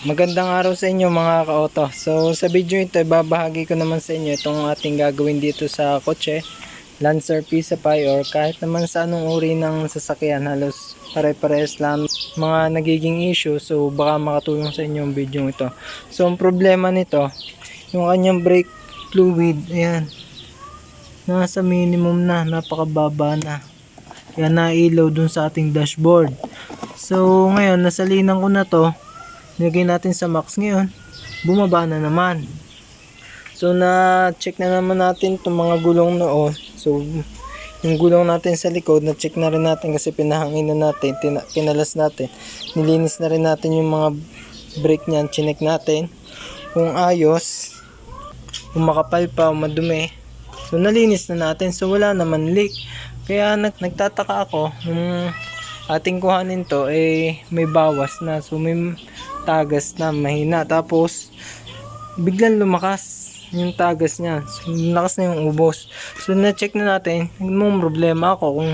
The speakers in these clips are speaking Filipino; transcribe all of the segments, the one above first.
Magandang araw sa inyo mga ka-auto. So sa video ito, babahagi ko naman sa inyo itong ating gagawin dito sa kotse. Lancer Pisapay or kahit naman sa anong uri ng sasakyan. Halos pare-pares lang mga nagiging issue. So baka makatulong sa inyo yung video ito. So ang problema nito, yung kanyang brake fluid, ayan. Nasa minimum na, napakababa na. Kaya nailaw dun sa ating dashboard. So ngayon, nasalinan ko na to nilagay natin sa max ngayon, bumaba na naman. So na-check na naman natin itong mga gulong noon. So yung gulong natin sa likod, na-check na rin natin kasi pinahangin na natin, pinalas natin. Nilinis na rin natin yung mga brake niyan, chinek natin. Kung ayos, kung makapal pa madumi. So nalinis na natin, so wala naman leak. Kaya nag nagtataka ako, yung ating kuhanin to, eh may bawas na. So may tagas na mahina. Tapos, biglang lumakas yung tagas niya. So, lumakas na yung ubos. So, na-check na natin. Nagmong problema ako kung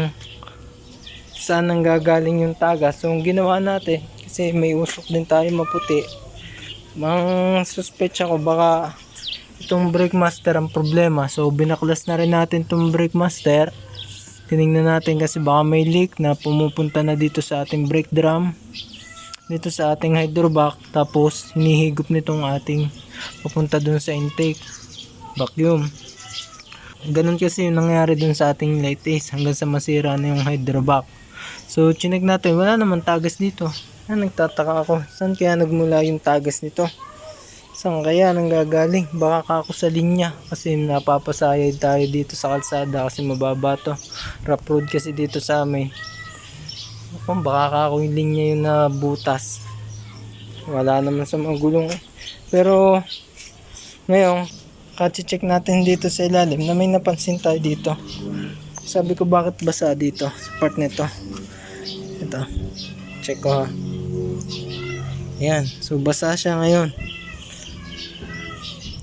saan nang gagaling yung tagas. So, ginawa natin, kasi may usok din tayo maputi. Mang suspect ako baka itong brake master ang problema. So, binaklas na rin natin itong brake master. Tinignan natin kasi baka may leak na pumupunta na dito sa ating brake drum dito sa ating hydrovac tapos hinihigop nitong ating papunta dun sa intake vacuum. Ganun kasi yung nangyari dun sa ating light ace hanggang sa masira na yung hydrovac. So chinek natin wala naman tagas dito. Ah, nagtataka ako saan kaya nagmula yung tagas nito? Saan kaya nang gagaling baka kako sa linya kasi napapasayad tayo dito sa kalsada kasi mababa to. Rough road kasi dito sa amin kung baka ako yung linya yung nabutas. Wala naman sa mga gulong eh. Pero, ngayon, check natin dito sa ilalim na may napansin tayo dito. Sabi ko bakit basa dito sa part nito. Ito. Check ko ha. Ayan. So, basa siya ngayon.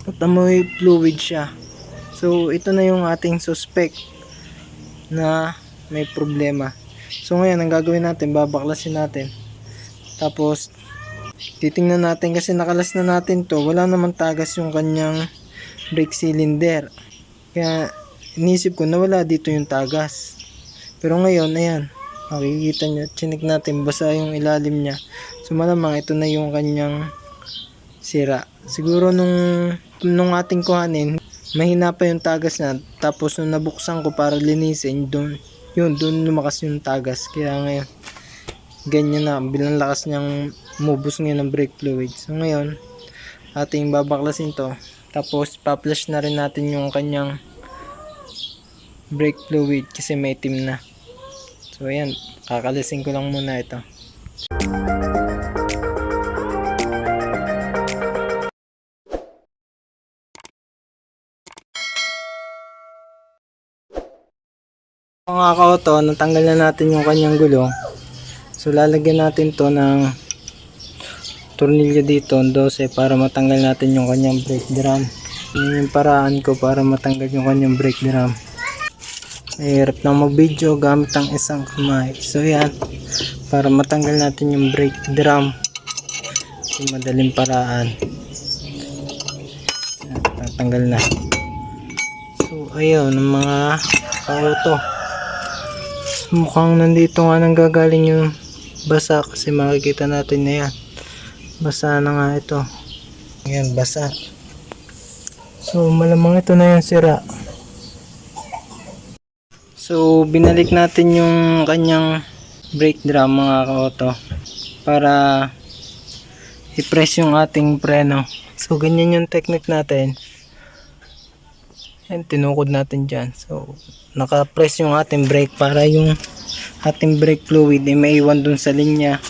At amoy fluid siya. So, ito na yung ating suspect na may problema. So ngayon, ang gagawin natin, babaklasin natin. Tapos, titingnan natin kasi nakalas na natin to. Wala naman tagas yung kanyang brake cylinder. Kaya, inisip ko na wala dito yung tagas. Pero ngayon, ayan, makikita nyo, chinik natin, basa yung ilalim niya. So malamang ito na yung kanyang sira. Siguro nung, nung ating kuhanin, mahina pa yung tagas na. Tapos nung nabuksan ko para linisin, doon yun, doon lumakas yung tagas. Kaya ngayon, ganyan na, bilang lakas niyang mubos ngayon ng brake fluid. So ngayon, ating babaklasin to. Tapos, pa-flush na rin natin yung kanyang brake fluid kasi may itim na. So ayan, kakalisin ko lang muna ito. Mga ka-auto, natanggal na natin yung kanyang gulong. So lalagyan natin to ng tornilyo dito, 12 para matanggal natin yung kanyang brake drum. Yun yung paraan ko para matanggal yung kanyang brake drum. Mahirap na mag-video gamit ang isang kamay. So yan, para matanggal natin yung brake drum. Yung madaling paraan. Tatanggal na. So ayun, mga ka-auto. Mukhang nandito nga nang gagaling yung basa kasi makikita natin na yan. Basa na nga ito. Ayan, basa. So, malamang ito na yung sira. So, binalik natin yung kanyang brake drum mga ka-auto para i-press yung ating preno. So, ganyan yung technique natin. Yan, tinukod natin dyan. So, naka-press yung ating brake para yung ating brake fluid ay maiwan dun sa linya.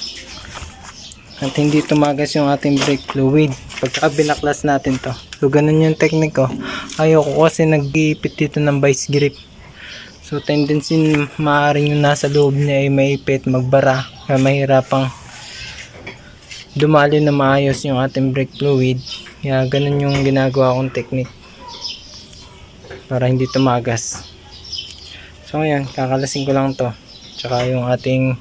At hindi tumagas yung ating brake fluid. Pagka binaklas natin to. So ganun yung technique ko ayoko kasi nag-iipit dito ng vice grip. So tendency maaaring yung nasa loob niya ay maipit magbara kaya mahirapang dumali na maayos yung ating brake fluid. Kaya ganun yung ginagawa kong technique para hindi tumagas So ayan, kakalasin ko lang to. Tsaka yung ating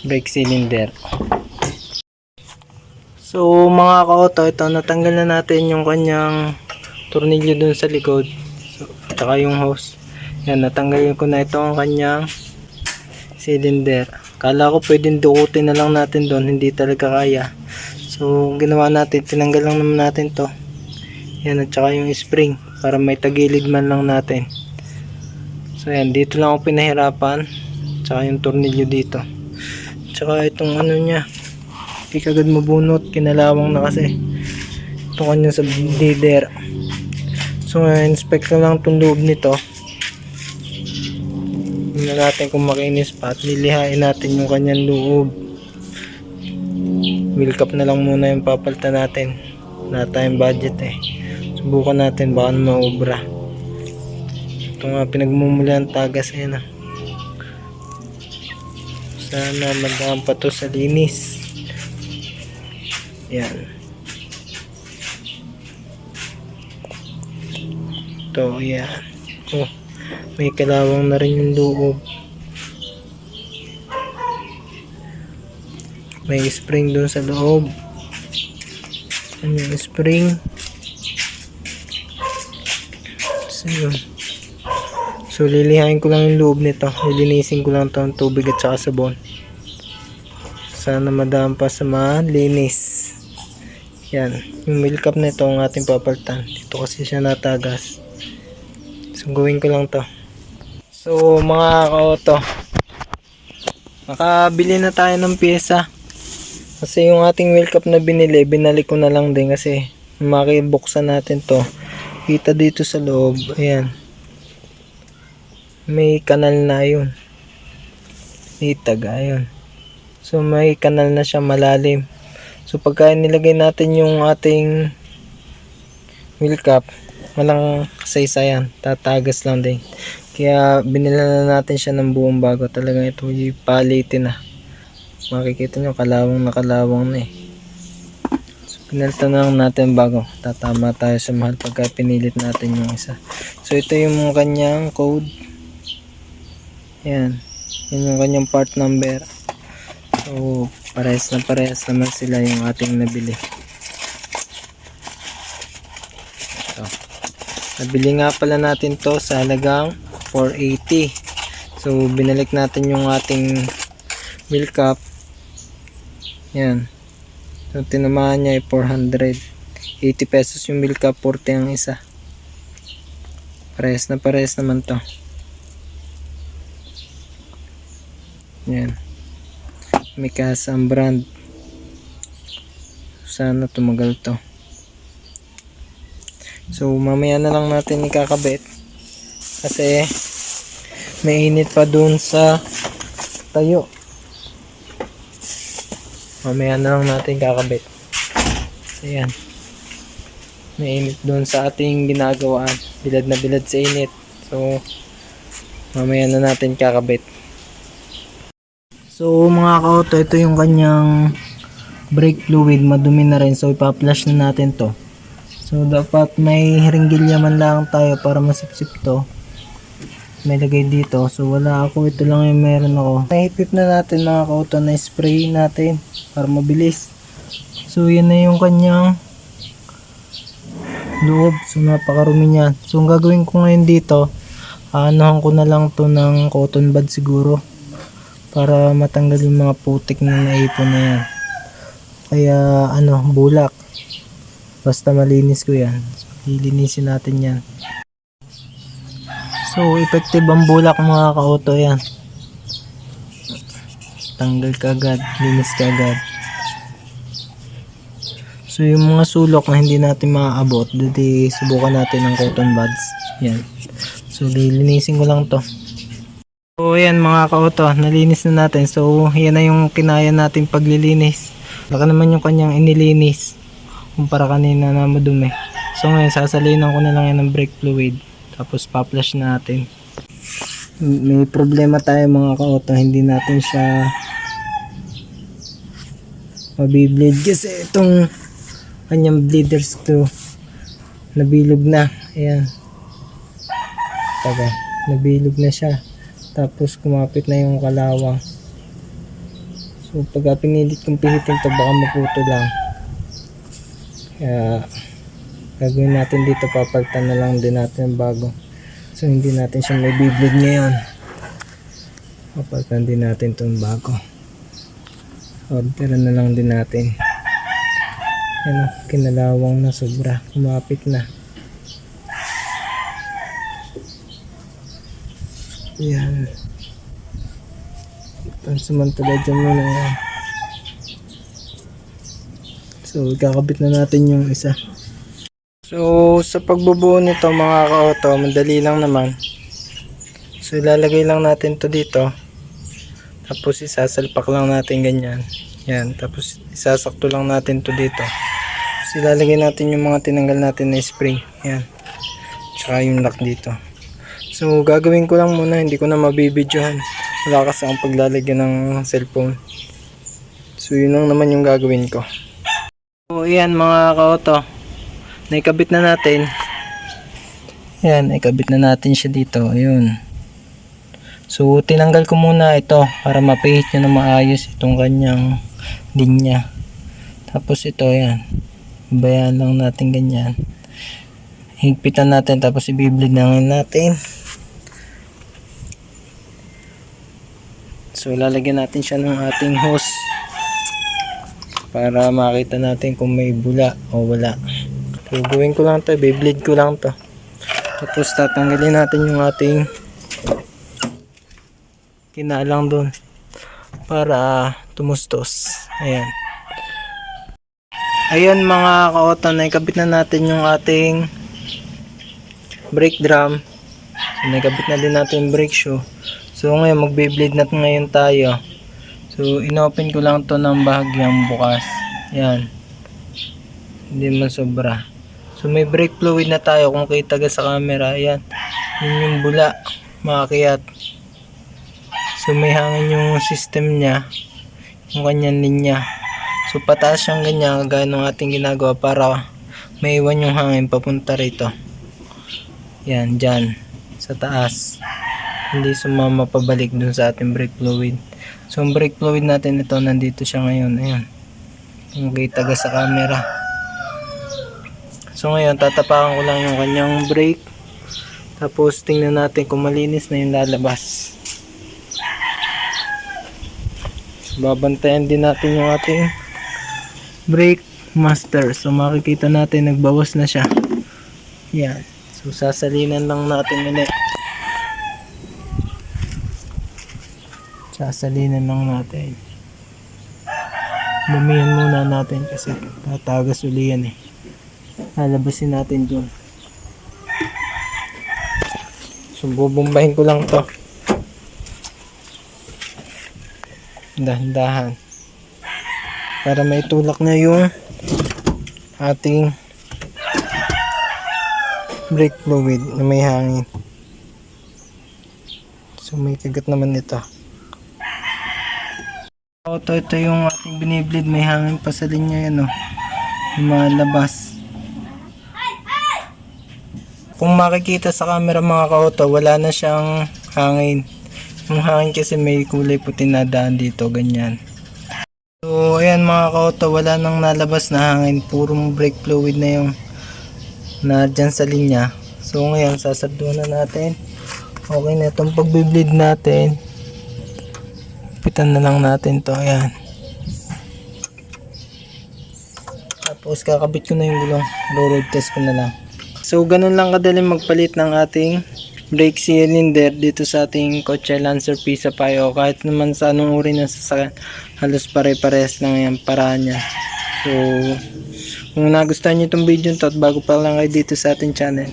brake cylinder. So mga ka-auto, ito natanggal na natin yung kanyang tornilyo dun sa likod. So, tsaka yung hose. Yan, natanggal ko na itong kanyang cylinder. Kala ko pwedeng dukutin na lang natin doon, hindi talaga kaya. So, ginawa natin, tinanggal lang naman natin to. Yan, at saka yung spring, para may tagilid man lang natin. So, yan, dito lang ako pinahirapan. Tsaka yung tornilyo dito. Tsaka itong ano niya, hindi kagad mabunot, kinalawang na kasi. Itong kanya sa leader. So, ngayon, inspect na lang itong loob nito. Tingnan natin kung makinis pa at lilihain natin yung kanyang loob. Milk up na lang muna yung papalitan natin. Wala tayong budget eh. Subukan natin baka na maubra. Ito nga pinagmumula ang tagas eh na. Sana magdaan pa to sa linis. Yan. Ito, yan. Oh. May kalawang na rin yung loob. May spring doon sa loob. Ano yung spring? Yun. So, lilihain ko lang yung loob nito. Lilinisin ko lang ito ng tubig at saka sabon. Sana madaan pa sa malinis. Yan. Yung milk cup nito ang ating papalitan. Dito kasi siya natagas. So, gawin ko lang to. So mga ka-auto, makabili na tayo ng pyesa. Kasi yung ating wheel cup na binili, binalik ko na lang din kasi makibuksan natin to. Kita dito sa loob, ayan. May kanal na yun. Itag, ayun. So may kanal na siya malalim. So pagka nilagay natin yung ating wheel cup, walang kasaysayan, tatagas lang din. Kaya binila na natin siya ng buong bago. Talagang ito yung na. Makikita nyo kalawang na kalawang na eh. So pinalta na lang natin bago. Tatama tayo sa mahal pagka pinilit natin yung isa. So ito yung kanyang code. Yan. Yan yung kanyang part number. So parehas na parehas naman sila yung ating nabili. Ito. Nabili nga pala natin to sa halagang 480. So, binalik natin yung ating milk cup. Yan. So, tinamaan niya ay 400. 80 pesos yung milk cup, 40 ang isa. Pares na pares naman to. Yan. May kasang brand. Sana tumagal to. So, mamaya na lang natin ikakabit. Kasi, may init pa dun sa tayo. Mamaya na lang natin kakabit. Ayan. May init dun sa ating ginagawaan. Bilad na bilad sa init. So, mamaya na natin kakabit. So, mga ka-auto, ito yung kanyang brake fluid. Madumi na rin. So, ipa-flush na natin to. So, dapat may ringgilya man lang tayo para masipsip to may lagay dito. So wala ako. Ito lang yung meron ako. Naipip na natin mga kauto na spray natin para mabilis. So yan na yung kanyang loob. So napakarumi niyan. So ang gagawin ko ngayon dito, aanahan ko na lang to ng cotton bud siguro para matanggal yung mga putik na naipon na yan. Kaya ano, bulak. Basta malinis ko yan. So, lilinisin natin yan. So, effective ang bulak mga ka-auto yan. Tanggal ka agad, linis ka agad. So, yung mga sulok na hindi natin maaabot, dito subukan natin ng cotton buds. Yan. So, lilinisin ko lang to. So, yan mga ka-auto, nalinis na natin. So, yan na yung kinaya natin paglilinis. Baka naman yung kanyang inilinis kumpara kanina na madumi. So, ngayon, sasalinan ko na lang yan ng brake fluid. Tapos pa-flush natin. May problema tayo mga ka-auto, hindi natin siya mabibleed kasi itong kanyang bleeder screw nabilog na. Ayan. Taga, nabilog na siya. Tapos kumapit na yung kalawang. So pagka pinilit kong pihitin to baka maputo lang. Kaya gagawin natin dito papalitan na lang din natin bago. So hindi natin siya may biblig ngayon. Papalitan din natin itong bago. Orderan na lang din natin. Ano, kinalawang na sobra. Kumapit na. Yan. Pansamantala dyan muna yan. So, kakabit na natin yung isa. So, sa pagbubuo nito mga ka-auto, madali lang naman. So, ilalagay lang natin to dito. Tapos, isasalpak lang natin ganyan. Yan. Tapos, isasakto lang natin to dito. Tapos, ilalagay natin yung mga tinanggal natin na spring. Yan. Tsaka yung lock dito. So, gagawin ko lang muna. Hindi ko na mabibidyohan. Wala kasi ang paglalagyan ng cellphone. So, yun lang naman yung gagawin ko. So, yan mga ka-auto. Naikabit na natin. Yan, naikabit na natin siya dito. Ayun. So, tinanggal ko muna ito para mapihit nyo na maayos itong kanyang linya. Tapos ito, yan. Bayan lang natin ganyan. Higpitan natin tapos i-bleed na natin. So, lalagyan natin siya ng ating hose para makita natin kung may bula o wala. So, gawin ko lang to, i-bleed ko lang to. Tapos tatanggalin natin yung ating kinalang doon para tumustos. Ayan. Ayan mga kaotan, naikabit na natin yung ating brake drum. So, naikabit na din natin yung brake shoe. So ngayon magbe-bleed na ngayon tayo. So inopen ko lang to ng bahagyang bukas. Yan. Hindi man sobra. So may brake fluid na tayo kung kita ka sa camera. Yan. Yun yung bula. Makakiyat. So may hangin yung system niya. Yung kanyang linya. So pataas siyang ganyan gaya ng ating ginagawa para maiwan yung hangin papunta rito. Yan, dyan. Sa taas. Hindi sumama pabalik dun sa ating brake fluid. So ang brake fluid natin ito, nandito siya ngayon. Ayan. Kung kita ka sa camera. So ngayon, tatapakan ko lang yung kanyang brake. Tapos tingnan natin kung malinis na yung lalabas. So, babantayan din natin yung ating brake master. So makikita natin nagbawas na siya. Yan. So sasalinan lang natin ulit. Sasalinan lang natin. Lumihan muna natin kasi tatagas uli yan eh. Lalabasin natin dun. So bubumbahin ko lang to. Dahan-dahan. Para may tulak na yung ating brake fluid na may hangin. So may kagat naman ito. Ito, ito yung ating biniblid. May hangin pa sa linya yan, oh. Mga labas. Kung makikita sa camera mga kauto, wala na siyang hangin. Yung hangin kasi may kulay puti na daan dito, ganyan. So, ayan mga kauto, wala nang nalabas na hangin. Purong brake fluid na yung na dyan sa linya. So, ngayon, sasaduan na natin. Okay na itong pagbibleed natin. Pitan na lang natin to. Ayan. Tapos kakabit ko na yung gulong. Road test ko na lang. So ganun lang kadali magpalit ng ating brake cylinder dito sa ating kotse Lancer Pisa Payo. Kahit naman sa anong uri ng sasakyan. Halos pare-pares lang yan paraan niya. So kung nagustuhan niyo itong video to at bago pa lang kayo dito sa ating channel.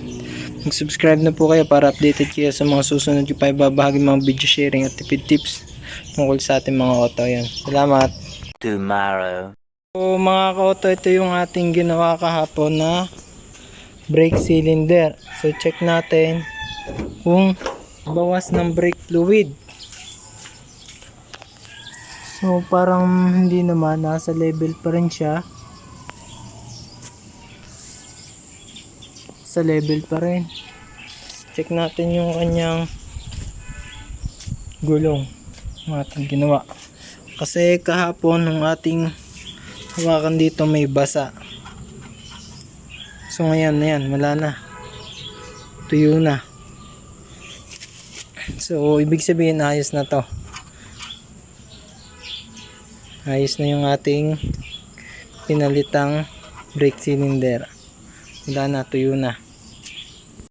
Mag-subscribe na po kayo para updated kayo sa mga susunod yung pa ibabahagi mga video sharing at tipid tips tungkol sa ating mga auto. Yan. Salamat. tomorrow. So mga ka-auto, ito yung ating ginawa kahapon na brake cylinder. So check natin kung bawas ng brake fluid. So parang hindi naman, nasa level pa rin siya. Sa level pa rin. Check natin yung kanyang gulong ng ating ginawa. Kasi kahapon ng ating hawakan dito may basa. So ngayon, ayan, wala na. Tuyo na. So, ibig sabihin, ayos na to. Ayos na yung ating pinalitang brake cylinder. Wala na, tuyo na.